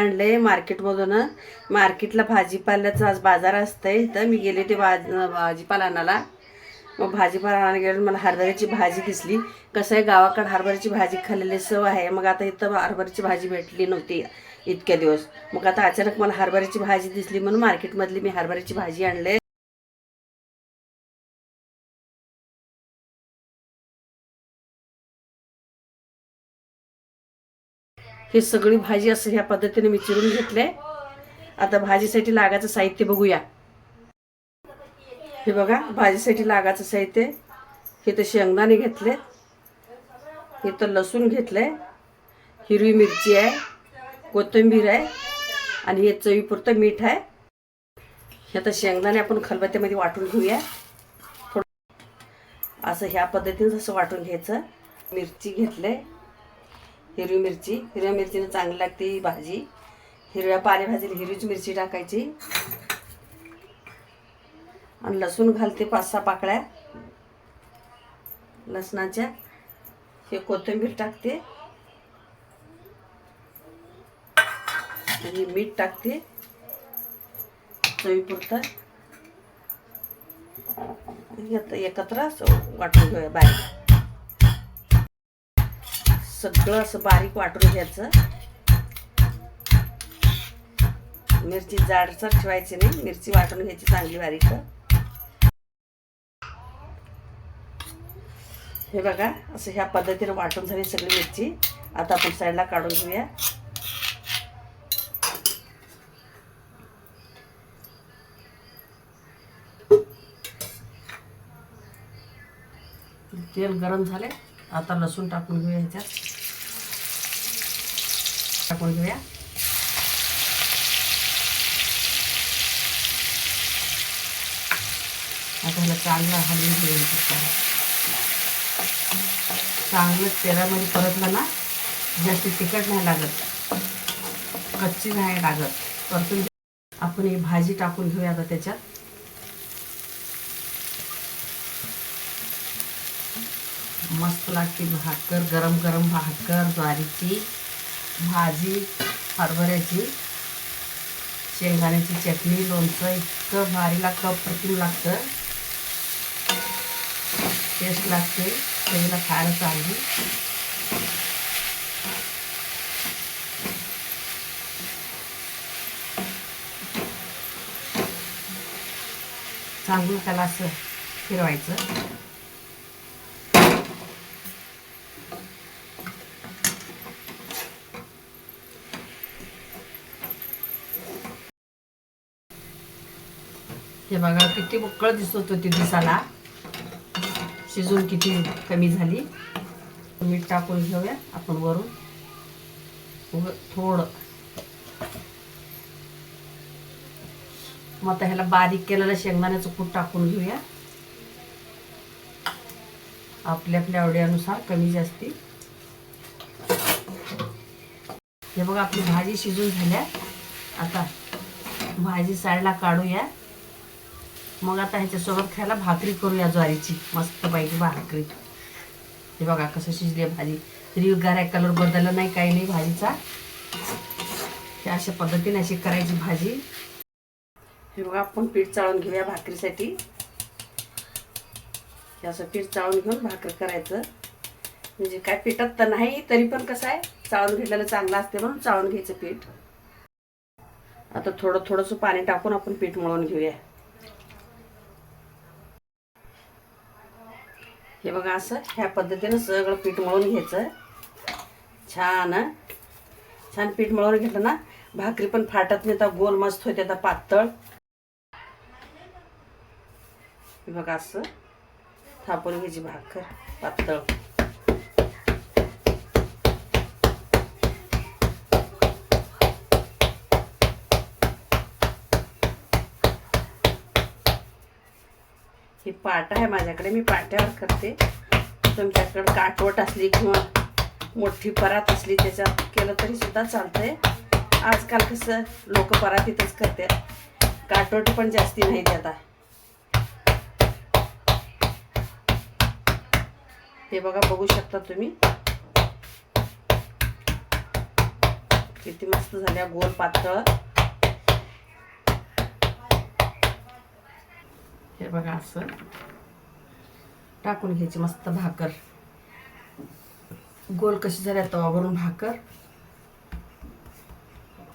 आणले मार्केटमधून. मार्केटला भाजीपाल्याचा आज बाजार असतंय. तर मी गेले ते भाज भाजीपाला आणायला. मग भाजीपाला आणायला गेलो मला हरभऱ्याची भाजी दिसली. कसं आहे गावाकडं हरभऱ्याची भाजी खाल्लेली सव आहे. मग आता इथं हरभऱ्याची भाजी भेटली नव्हती इतक्या दिवस. मग आता अचानक मला हरभऱ्याची भाजी दिसली म्हणून मार्केटमधली मी हरभऱ्याची भाजी आणले ही सगळी भाजी असं ह्या पद्धतीने मी चिरून घेतले आता भाजीसाठी लागायचं साहित्य बघूया. हे बघा भाजीसाठी लागायचं साहित्य. हे तर शेंगदाणे घेतले. हे तर लसूण घेतले हिरवी मिरची आहे कोथिंबीर आहे आणि हे चवीपुरतं मीठ आहे. हे आता शेंगदाणे आपण खलबत्त्यामध्ये वाटून घेऊया. थोडं असं ह्या पद्धतीनं असं वाटून घ्यायचं. मिरची घेतले हिरवी मिरची. हिरव्या मिरचीनं चांगली लागते ही भाजी. हिरव्या पालेभाजीला हिरवीच मिरची टाकायची. आणि लसूण घालते पाच सहा पाकळ्या. लसणाच्या. हे कोथिंबीर टाकते. आणि मीठ टाकते. चवीपुरतं. आणि आता एकत्र वाटून घेऊया बारीक. सगळं असं बारीक वाटून घ्यायचं. मिरची जाडसर ठेवायची नाही मिरची वाटून घ्यायची चांगली बारीक. हे बघा असं ह्या पद्धतीने वाटून झाली सगळी मिरची. आता आपण साईडला काढून घेऊया. तेल गरम झाले आता लसूण टाकून घेऊया ह्याच्यात. टाकून घेऊया आता ह्याला चांगलं हलवून घेऊया चांगलं तेलामध्ये परतलं ना जास्त तिखट नाही लागत. कच्ची नाही लागत. परतून आपण ही भाजी टाकून घेऊया आता त्याच्यात. मस्त लागते भाकर गरम गरम भाकर ज्वारीची. भाजी हरभऱ्याची शेंगदाण्याची चटणी लोणचं इतकं भारी लागतं अप्रतिम लागतं. टेस्ट लागते चवीला खायला चांगली. चांगलं त्याला असं फिरवायचं. हे बघा किती बुक्कळ दिसत होती दिसाला शिजून किती कमी झाली. मीठ टाकून घेऊया आपण वरून. थोडं. मग आता ह्याला बारीक केलेलं शेंगदाण्याचं कूट टाकून घेऊया. आपल्या आपल्या आवडीनुसार कमी जास्ती. हे बघा आपली भाजी शिजून झाल्या. आता भाजी साईडला काढूया. मग आता ह्याच्यासोबत खायला भाकरी करूया ज्वारीची मस्त पाहिजे भाकरी. हे बघा कसं शिजली आहे भाजी. तरी गाऱ्या कलर बदलला नाही काही नाही भाजीचा. अशा पद्धतीने अशी करायची भाजी. हे बघा आपण पीठ चाळून घेऊया भाकरीसाठी. असं पीठ चाळून घेऊन भाकर करायचं. म्हणजे काय पिठात तर नाही तरी पण कसं आहे चाळून घेतलेलं चांगलं असते म्हणून चाळून घ्यायचं पीठ. आता थोडं थोडंसं पाणी टाकून आपण पीठ मळून घेऊया. हे बघा असं ह्या पद्धतीनं सगळं पीठ मळून घ्यायचं. छान छान पीठ मळून घेतलं ना भाकरी पण फाटत नाही तर गोल मस्त होते आता पातळ. हे बघा असं थापून घ्यायची भाकर पातळ. ही पाट आहे माझ्याकडे मी पाट्यावर करते. तुमच्याकडे काटवट असली किंवा मोठी परात असली त्याच्यात केलं तरी सुद्धा चालतंय. आजकाल कसं लोक परातीतच करते काटवट पण जास्ती नाही आता हे बघा बघू शकता तुम्ही. किती मस्त झाल्या गोल पातळ. हे बघा असं. टाकून घ्यायची मस्त भाकर. गोल कशी झाल्या तवावरून भाकर.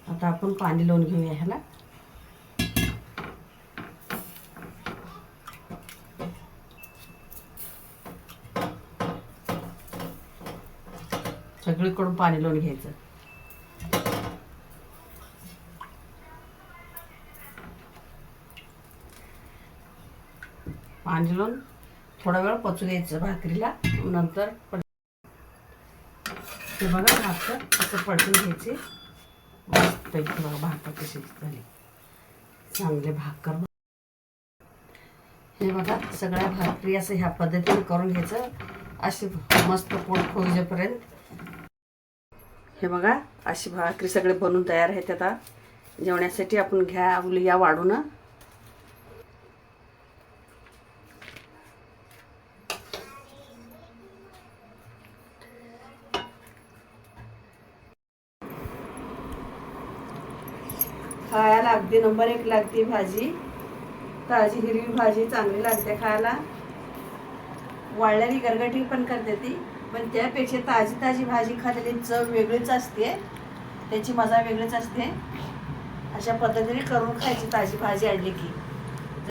आता आपण पाणी लावून घेऊया ह्याला. सगळीकडून पाणी लावून घ्यायचं. पाणी थोडा वेळ पचू द्यायचं भाकरीला. नंतर पड- हे बघा भाकर असं पडून घ्यायचे. मस्त पैकी बघा भाकर कशी झाली. चांगले भाकर. हे बघा सगळ्या भाकरी असं ह्या पद्धतीने करून घ्यायचं. अशी मस्त पोट खोजेपर्यंत. हे बघा अशी भाकरी सगळे बनवून तयार आहेत आता. जेवण्यासाठी आपण घ्या उलिया वाढून. खायला अगदी नंबर एक लागते भाजी. ताजी हिरवी भाजी चांगली लागते खायला. वाळलेली गरगटी पण करते ती. पण त्यापेक्षा ताजी ताजी भाजी खाल्लेली चव वेगळीच असते. त्याची मजा वेगळीच असते. अशा पद्धतीने करून खायची ताजी भाजी आणली की.